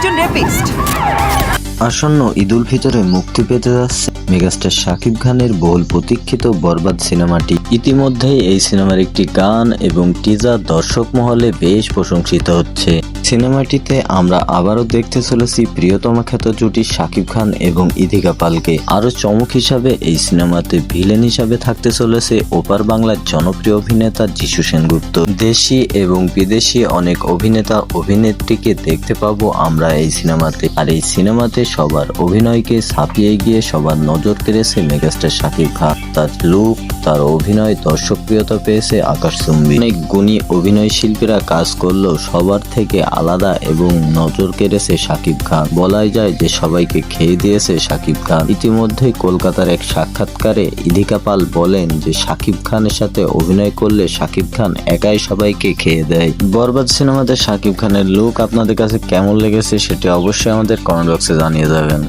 একজন রেপিস্ট আসন্ন ঈদুল ফিতরে মুক্তি পেতে যাচ্ছে মেগাস্টার শাকিব খানের বহুল প্রতীক্ষিত বরবাদ সিনেমাটি। ইতিমধ্যেই এই সিনেমার একটি গান এবং টিজার দর্শক মহলে বেশ প্রশংসিত হচ্ছে। সিনেমাটিতে আমরা আবারও দেখতে চলেছি প্রিয়তমা খ্যাত জুটি শাকিব খান এবং ইধিকা পালকে। আরও চমক হিসাবে এই সিনেমাতে ভিলেন হিসাবে থাকতে চলেছে ওপার বাংলার জনপ্রিয় অভিনেতা যিশু সেনগুপ্ত। দেশি এবং বিদেশি অনেক অভিনেতা অভিনেত্রীকে দেখতে পাবো আমরা এই সিনেমাতে। আর এই সিনেমাতে সবার অভিনয়কে ছাপিয়ে গিয়ে সবার নজর কেড়েছে মেগাস্টার শাকিব খান। তার লুক তার অভিনয় দর্শকপ্রিয়তা পেয়েছে আকাশচুম্বী। অনেক গুণী অভিনয় শিল্পীরা কাজ করলেও সবার থেকে আলাদা এবং নজর কেড়েছে শাকিব খান। বলাই যায় যে সবাইকে খেয়ে দিয়েছে শাকিব খান। ইতিমধ্যে কলকাতার এক সাক্ষাৎকারে ইধিকা পাল বলেন যে শাকিব খানের সাথে অভিনয় করলে শাকিব খান একাই সবাইকে খেয়ে দেয়। বরবাদ সিনেমাতে শাকিব খানের লুক আপনাদের কাছে কেমন লেগেছে সেটি অবশ্যই আমাদের কমেন্ট বক্সে জানিয়ে যাবেন।